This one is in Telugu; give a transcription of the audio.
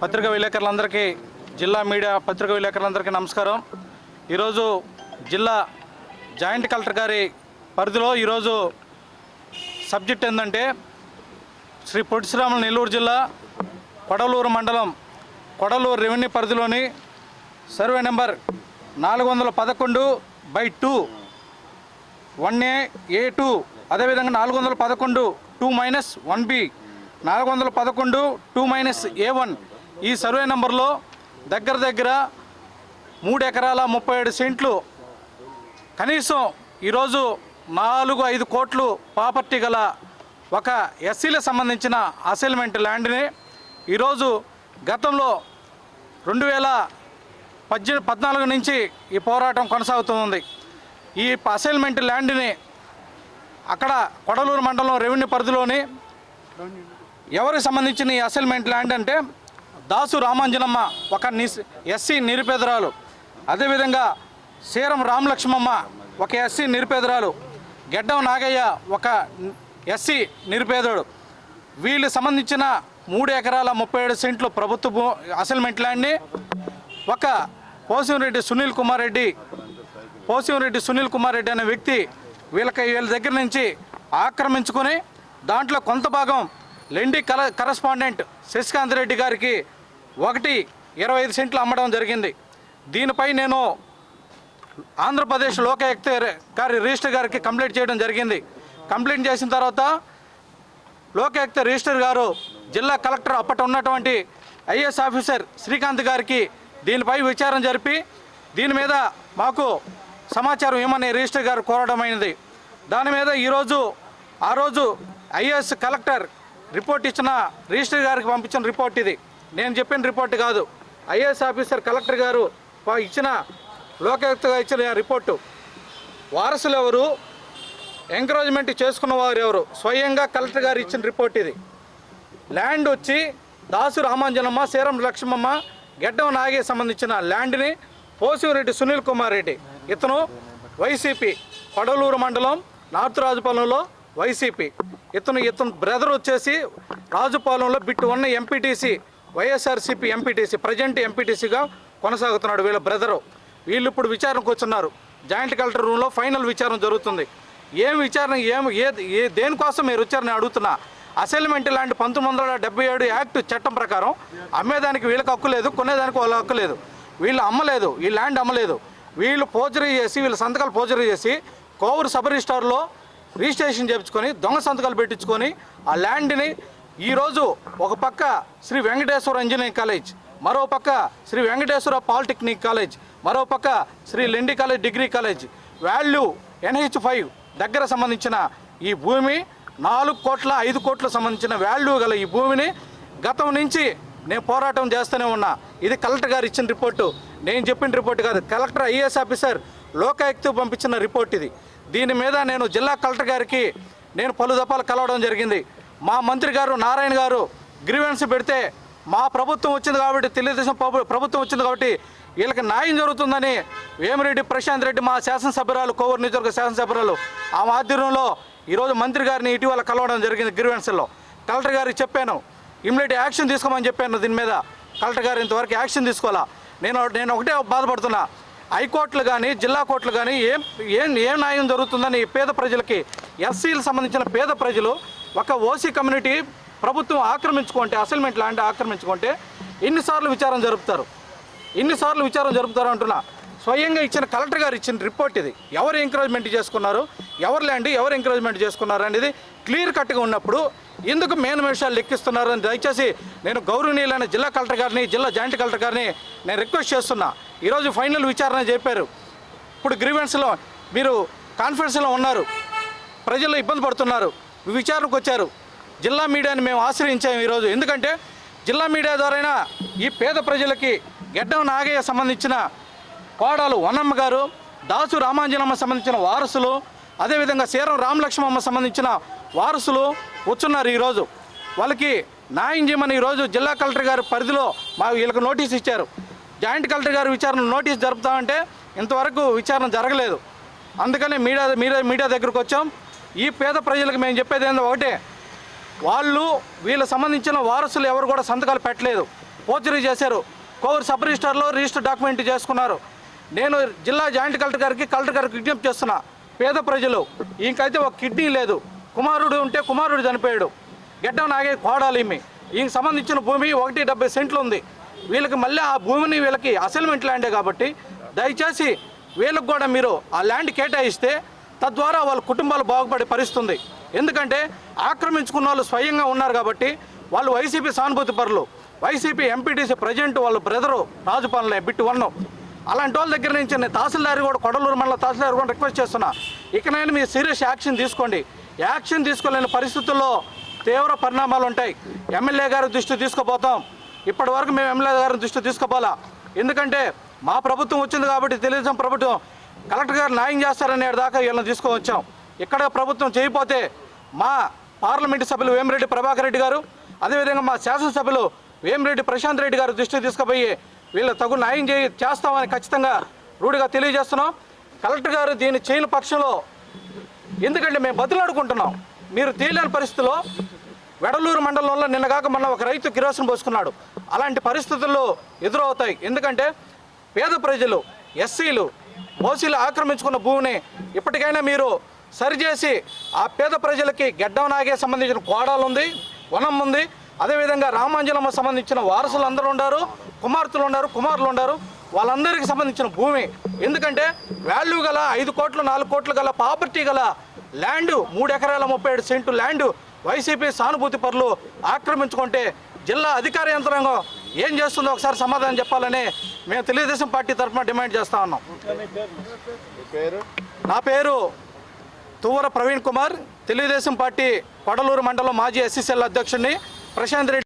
పత్రికా విలేకరులందరికీ జిల్లా మీడియా పత్రికా విలేకరులందరికీ నమస్కారం. ఈరోజు జిల్లా జాయింట్ కలెక్టర్ గారి పరిధిలో ఈరోజు సబ్జెక్ట్ ఏంటంటే శ్రీ పొట్టిశ్రీరాములు నెల్లూరు జిల్లా కొడలూరు మండలం కొడలూరు రెవెన్యూ పరిధిలోని సర్వే నెంబర్ నాలుగు వందల పదకొండు by two. One A A two అదేవిధంగా నాలుగు వందల పదకొండు టూ మైనస్ వన్ బి. నాలుగు వందల పదకొండు టూ మైనస్ ఏ వన్. ఈ సర్వే నెంబర్లో దగ్గర దగ్గర మూడు ఎకరాల ముప్పై ఏడు సెంట్లు కనీసం ఈరోజు నాలుగు ఐదు కోట్లు ప్రాపర్టీ గల ఒక ఎస్సీలకు సంబంధించిన అసైన్మెంట్ ల్యాండ్ని ఈరోజు గతంలో రెండు వేల పద్దె పద్నాలుగు నుంచి ఈ పోరాటం కొనసాగుతుంది ఈ అసైన్మెంట్ ల్యాండ్ని అక్కడ కొడలూరు మండలం రెవెన్యూ పరిధిలోని ఎవరికి సంబంధించిన ఈ అసైన్మెంట్ ల్యాండ్ అంటే దాసు రామాంజనమ్మ ఒక నిస్ ఎస్సీ నిరుపేదరాలు. అదేవిధంగా సీరం రామలక్ష్మమ్మ ఒక ఎస్సీ నిరుపేదరాలు. గెడ్డం నాగయ్య ఒక ఎస్సీ నిరుపేదడు. వీళ్ళు సంబంధించిన మూడు ఎకరాల ముప్పై ఏడు సెంట్లు ప్రభుత్వ భూ అసైన్మెంట్ ల్యాండ్ని ఒక పోసిరెడ్డి సునీల్ కుమార్ రెడ్డి పోసిరెడ్డి సునీల్ కుమార్ రెడ్డి అనే వ్యక్తి వీళ్ళకి వీళ్ళ దగ్గర నుంచి ఆక్రమించుకొని దాంట్లో కొంత భాగం లెండి కల కరస్పాండెంట్ శశికాంత్ రెడ్డి గారికి ఒకటి ఇరవై ఐదు సెంట్లు అమ్మడం జరిగింది. దీనిపై నేను ఆంధ్రప్రదేశ్ లోకాయుక్త గారి రిజిస్టర్ గారికి కంప్లైంట్ చేయడం జరిగింది. కంప్లైంట్ చేసిన తర్వాత లోకాయుక్త రిజిస్టర్ గారు జిల్లా కలెక్టర్ అప్పటి ఉన్నటువంటి ఐఏఎస్ ఆఫీసర్ శ్రీకాంత్ గారికి దీనిపై విచారణ జరిపి దీని మీద మాకు సమాచారం ఏమని రిజిస్టర్ గారు కోరడమైనది దాని మీద ఈరోజు ఆ రోజు ఐఏఎస్ కలెక్టర్ రిపోర్ట్ ఇచ్చిన రిజిస్టర్ గారికి పంపించిన రిపోర్ట్ ఇది. నేను చెప్పిన రిపోర్ట్ కాదు. ఐఏఎస్ ఆఫీసర్ కలెక్టర్ గారు ఇచ్చిన లోకాయుక్తగా ఇచ్చిన రిపోర్టు. వారసులు ఎవరు? ఎంకరేజ్మెంట్ చేసుకున్న వారు ఎవరు? స్వయంగా కలెక్టర్ గారు ఇచ్చిన రిపోర్ట్ ఇది. ల్యాండ్ వచ్చి దాసు రామాంజనమ్మ సీరం లక్ష్మమ్మ గెడ్డం నాగే సంబంధించిన ల్యాండ్ని పోసిరెడ్డి సునీల్ కుమార్ రెడ్డి ఇతను వైసీపీ కొడలూరు మండలం నార్త్ రాజుపాలెంలో వైసీపీ. ఇతను ఇతను బ్రదర్ వచ్చేసి రాజుపాలెంలో బిట్టు ఉన్న ఎంపీటీసీ వైఎస్ఆర్సీపీ ఎంపీటీసీ ప్రజెంట్ ఎంపీటీసీగా కొనసాగుతున్నాడు వీళ్ళ బ్రదరు. వీళ్ళు ఇప్పుడు విచారణకు వచ్చున్నారు జాయింట్ కలెక్టర్ రూమ్లో ఫైనల్ విచారణ జరుగుతుంది. ఏం విచారణ ఏం ఏ ఏ దేనికోసం మీరు వచ్చారని అడుగుతున్నా? అసైన్మెంట్ లాంటి పంతొమ్మిది వందల డెబ్బై ఏడు యాక్ట్ చట్టం ప్రకారం అమ్మేదానికి వీళ్ళకి హక్కు లేదు కొనేదానికి వాళ్ళ హక్కు లేదు. వీళ్ళు అమ్మలేదు ఈ ల్యాండ్ అమ్మలేదు. వీళ్ళు పోజరీ చేసి వీళ్ళ సంతకాలు పోజరీ చేసి కోవూరు సబ్ రిజిస్టార్లో రిజిస్ట్రేషన్ చేయించుకొని దొంగ సంతకాలు పెట్టించుకొని ఆ ల్యాండ్ని ఈరోజు ఒక పక్క శ్రీ వెంకటేశ్వర ఇంజనీరింగ్ కాలేజ్ మరో పక్క శ్రీ వెంకటేశ్వర పాలిటెక్నిక్ కాలేజ్ మరో పక్క Sri Lendi college degree college. Value NH five దగ్గర సంబంధించిన ఈ భూమి నాలుగు కోట్ల ఐదు కోట్ల సంబంధించిన వాల్యూ గల ఈ భూమిని గతం నుంచి నేను పోరాటం చేస్తూనే ఉన్నా. ఇది కలెక్టర్ గారు ఇచ్చిన రిపోర్టు. నేను చెప్పిన రిపోర్ట్ కాదు కలెక్టర్ ఐఏఎస్ ఆఫీసర్ లోకాయుక్త పంపించిన రిపోర్ట్ ఇది. దీని మీద నేను జిల్లా కలెక్టర్ గారికి నేను పలు దఫాలు కలవడం జరిగింది. మా మంత్రి గారు నారాయణ గారు గ్రీవెన్స్ పెడితే మా ప్రభుత్వం వచ్చింది కాబట్టి తెలుగుదేశం ప్రభుత్వం వచ్చింది కాబట్టి వీళ్ళకి న్యాయం జరుగుతుందని వేమిరెడ్డి ప్రశాంత్ రెడ్డి మా శాసనసభ్యురాలు కోవూరు నియోజకవర్గ శాసనసభ్యురాలు ఆ ఆధ్వర్యంలో ఈరోజు మంత్రి గారిని ఇటీవల కలవడం జరిగింది గ్రీవెన్స్లో. కలెక్టర్ గారికి చెప్పాను ఇమ్మీడియట్ యాక్షన్ తీసుకోమని చెప్పాను దీని మీద. కలెక్టర్ గారు ఇంతవరకు యాక్షన్ తీసుకోవాలా? నేను నేను ఒకటే బాధపడుతున్నా. హైకోర్టులు కానీ జిల్లా కోర్టులు కానీ ఏం ఏం ఏం న్యాయం జరుగుతుందని పేద ప్రజలకి ఎస్సీలకు సంబంధించిన పేద ప్రజలు ఒక ఓసీ కమ్యూనిటీ ప్రభుత్వం ఆక్రమించుకుంటే అసైన్మెంట్ ల్యాండ్ ఆక్రమించుకుంటే ఎన్నిసార్లు విచారం జరుపుతారు. ఎన్నిసార్లు విచారం జరుపుతారు అంటున్నా. స్వయంగా ఇచ్చిన కలెక్టర్ గారు ఇచ్చిన రిపోర్ట్ ఇది. ఎవరు ఎంకరేజ్మెంట్ చేసుకున్నారు? ఎవరు ల్యాండ్ ఎవరు ఎంకరేజ్మెంట్ చేసుకున్నారు అనేది క్లియర్ కట్గా ఉన్నప్పుడు ఎందుకు మేన విషయాలు లెక్కిస్తున్నారు అని దయచేసి నేను గౌరవనీయులైన జిల్లా కలెక్టర్ గారిని జిల్లా జాయింట్ కలెక్టర్ గారిని నేను రిక్వెస్ట్ చేస్తున్నా. ఈరోజు ఫైనల్ విచారణ చెప్పారు. ఇప్పుడు గ్రీవెన్స్లో మీరు కాన్ఫరెన్స్లో ఉన్నారు. ప్రజలు ఇబ్బంది పడుతున్నారు. విచారణకు వచ్చారు జిల్లా మీడియాని మేము ఆశ్రయించాము ఈరోజు. ఎందుకంటే జిల్లా మీడియా ద్వారైనా ఈ పేద ప్రజలకి గెడ్డం నాగయ్య సంబంధించిన కోడలు వనమ్మ గారు దాసు రామాంజనమ్మ సంబంధించిన వారసులు అదేవిధంగా సీరం రామలక్ష్మమ్మ సంబంధించిన వారసులు వచ్చున్నారు ఈరోజు. వాళ్ళకి న్యాయం చేయమని ఈరోజు జిల్లా కలెక్టర్ గారి పరిధిలో మా వీళ్ళకి నోటీస్ ఇచ్చారు. జాయింట్ కలెక్టర్ గారు విచారణ నోటీస్ జరుపుతామంటే ఇంతవరకు విచారణ జరగలేదు. అందుకనే మీడియా మీడియా మీడియా దగ్గరకు వచ్చాం ఈ పేద ప్రజలకు మేము చెప్పేది ఏందో ఒకటే. వాళ్ళు వీళ్ళకి సంబంధించిన వారసులు ఎవరు కూడా సంతకాలు పెట్టలేదు. పోచరీ చేశారు. కోవూరు సబ్ రిజిస్టర్లో రిజిస్టర్ డాక్యుమెంట్ చేసుకున్నారు. నేను జిల్లా జాయింట్ కలెక్టర్ గారికి కలెక్టర్ గారికి విజ్ఞప్తి చేస్తున్నా. పేద ప్రజలు ఇంకైతే ఒక కిడ్నీ లేదు. కుమారుడు ఉంటే కుమారుడు చనిపోయాడు. గెడ్డం నాగే కోడాలి ఈమె ఈయనకి సంబంధించిన భూమి ఒకటి డెబ్బై సెంట్లు ఉంది. వీళ్ళకి మళ్ళీ ఆ భూమిని వీళ్ళకి అసైన్మెంట్ ల్యాండే కాబట్టి దయచేసి వీళ్ళకి కూడా మీరు ఆ ల్యాండ్ కేటాయిస్తే తద్వారా వాళ్ళ కుటుంబాలు బాగుపడే పరిస్థితుంది. ఎందుకంటే ఆక్రమించుకున్న వాళ్ళు స్వయంగా ఉన్నారు కాబట్టి వాళ్ళు వైసీపీ సానుభూతి పరులు. వైసీపీ ఎంపీటీసీ ప్రజెంట్ వాళ్ళ బ్రదరు రాజుపాలనే బిట్టు వన్ను అలాంటి వాళ్ళ దగ్గర నుంచి నేను తహసీల్దార్ కూడా కొడలూరు మండల తహసీల్దార్ కూడా రిక్వెస్ట్ చేస్తున్నా. ఇకనైనా మీరు సీరియస్ యాక్షన్ తీసుకోండి. యాక్షన్ తీసుకోలేని పరిస్థితుల్లో తీవ్ర పరిణామాలు ఉంటాయి. ఎమ్మెల్యే గారి దృష్టి తీసుకుపోతాం. ఇప్పటి వరకు మేము ఎమ్మెల్యే గారి దృష్టి తీసుకుపోలా. ఎందుకంటే మా ప్రభుత్వం వచ్చింది కాబట్టి తెలుగుదేశం ప్రభుత్వం కలెక్టర్ గారు న్యాయం చేస్తారనే దాకా వీళ్ళని తీసుకువచ్చాం ఇక్కడ ప్రభుత్వం చేయకపోతే మా పార్లమెంటు సభ్యులు వేమిరెడ్డి ప్రభాకర్ రెడ్డి గారు అదేవిధంగా మా శాసనసభ్యులు వేమిరెడ్డి ప్రశాంత్ రెడ్డి గారు దృష్టికి తీసుకుపోయి వీళ్ళు తగు న్యాయం చేయి చేస్తామని ఖచ్చితంగా రూఢిగా తెలియజేస్తున్నాం. కలెక్టర్ గారు దీన్ని చేయని పక్షంలో ఎందుకంటే మేము బదులాడుకుంటున్నాం మీరు తేలిన పరిస్థితిలో వెడలూరు మండలంలో నిన్నగాక మొన్న ఒక రైతు కిరోసిన్ పోసుకున్నాడు. అలాంటి పరిస్థితుల్లో ఎదురవుతాయి. ఎందుకంటే పేద ప్రజలు ఎస్సీలు ఓసీలు ఆక్రమించుకున్న భూమిని ఇప్పటికైనా మీరు సరిచేసి ఆ పేద ప్రజలకి గెడ్డం నాగే సంబంధించిన కోడాలు ఉంది వనం ఉంది. అదేవిధంగా రామాంజలమ్మ సంబంధించిన వారసులు అందరూ ఉన్నారు కుమార్తెలు ఉన్నారు కుమారులు ఉన్నారు వాళ్ళందరికీ సంబంధించిన భూమి. ఎందుకంటే వాల్యూ గల ఐదు కోట్లు నాలుగు కోట్లు గల ప్రాపర్టీ గల ల్యాండ్ మూడు ఎకరాల ముప్పై ఏడు సెంటు ల్యాండ్ వైసీపీ సానుభూతి పరులు ఆక్రమించుకుంటే జిల్లా అధికార యంత్రాంగం ఏం చేస్తుందో ఒకసారి సమాధానం చెప్పాలని మేము తెలుగుదేశం పార్టీ తరఫున డిమాండ్ చేస్తా ఉన్నాం. నా పేరు తువ్వర ప్రవీణ్ కుమార్. తెలుగుదేశం పార్టీ కొడలూరు మండలం మాజీ ఎస్సీసీఎల్ అధ్యక్షుడిని ప్రశాంత్ రెడ్డి